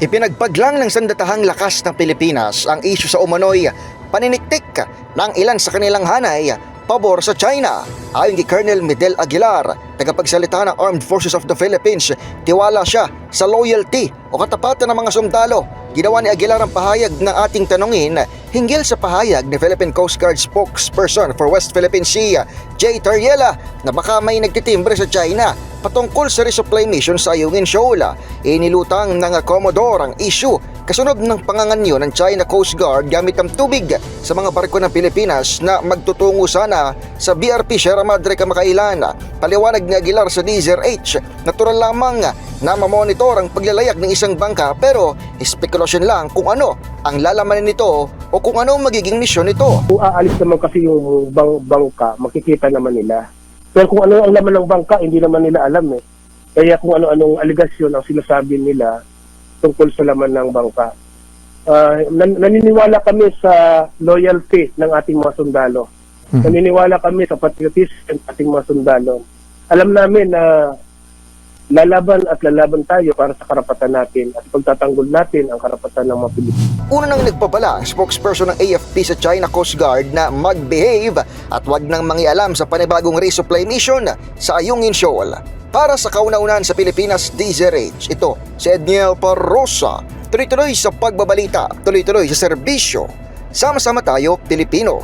Ipinagpaglang ng sandatahang lakas ng Pilipinas ang isyu sa umano'y paniniktik ng ilan sa kanilang hanay pabor sa China. Ayon kay Colonel Medel Aguilar, tagapagsalita ng Armed Forces of the Philippines, tiwala siya sa loyalty o katapatan ng mga sundalo. Ginawa ni Aguilar ang pahayag ng ating tanungin hinggil sa pahayag ni Philippine Coast Guard spokesperson for West Philippine Sea, Jay Tariela, na baka may nagtitimbre sa China patungkol sa resupply mission sa Ayungin Shoal. Inilutang ng Commodore ang issue kasunod ng panganganyo ng China Coast Guard gamit ang tubig sa mga barko ng Pilipinas na magtutungo sana sa BRP Sierra Madre kamakailan. Paliwanag ni Aguilar sa DZRH, natural lamang na mamonitor ang paglalayak ng isang bangka pero espekulasyon lang kung ano ang lalamanin nito o kung ano magiging misyon nito. Kung aalis naman kasi yung bang bangka, makikita naman nila. Pero kung ano ang laman ng bangka, hindi naman nila alam eh. Kaya kung ano-anong aligasyon ang sinasabi nila tungkol sa laman ng bangka. Ah, nan- naniniwala kami sa loyalty ng ating mga sundalo. Naniniwala kami sa patriotism ng ating mga sundalo. Alam namin na lalaban at lalaban tayo para sa karapatan natin at pagtatanggol natin ang karapatan ng mga Pilipino. Una nang nagpabala spokesperson ng AFP sa China Coast Guard na mag-behave at wag nang mangialam sa panibagong resupply mission sa Ayungin Shoal. Para sa kauna-unahan sa Pilipinas DZRH, ito si Edniel Parrosa. Tuloy-tuloy sa pagbabalita, tuloy-tuloy sa serbisyo. Sama-sama tayo, Pilipino.